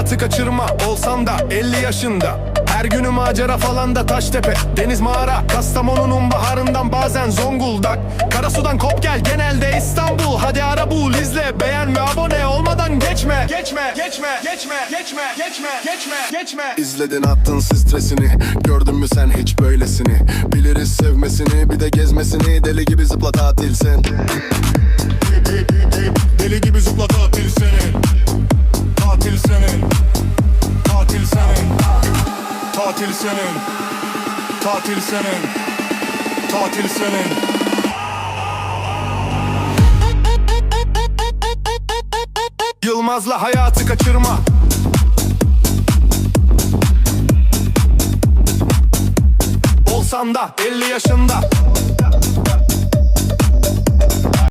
hayatı kaçırma. Olsan da 50 yaşında. Her günü macera falan da Taştepe. Deniz mağara Kastamonu'nun baharından bazen Zonguldak. Karasu'dan kop gel genelde İstanbul. Hadi ara bul izle beğen ve abone olmadan geçme. Geçme geçme geçme geçme geçme geçme geçme. İzledin attın stresini. Gördün mü sen hiç böylesini? Biliriz sevmesini bir de gezmesini. Deli gibi zıpla tatil Tatil senin. Tatil senin. Tatil senin. Yılmaz'la hayatı kaçırma. Olsan da 50 yaşında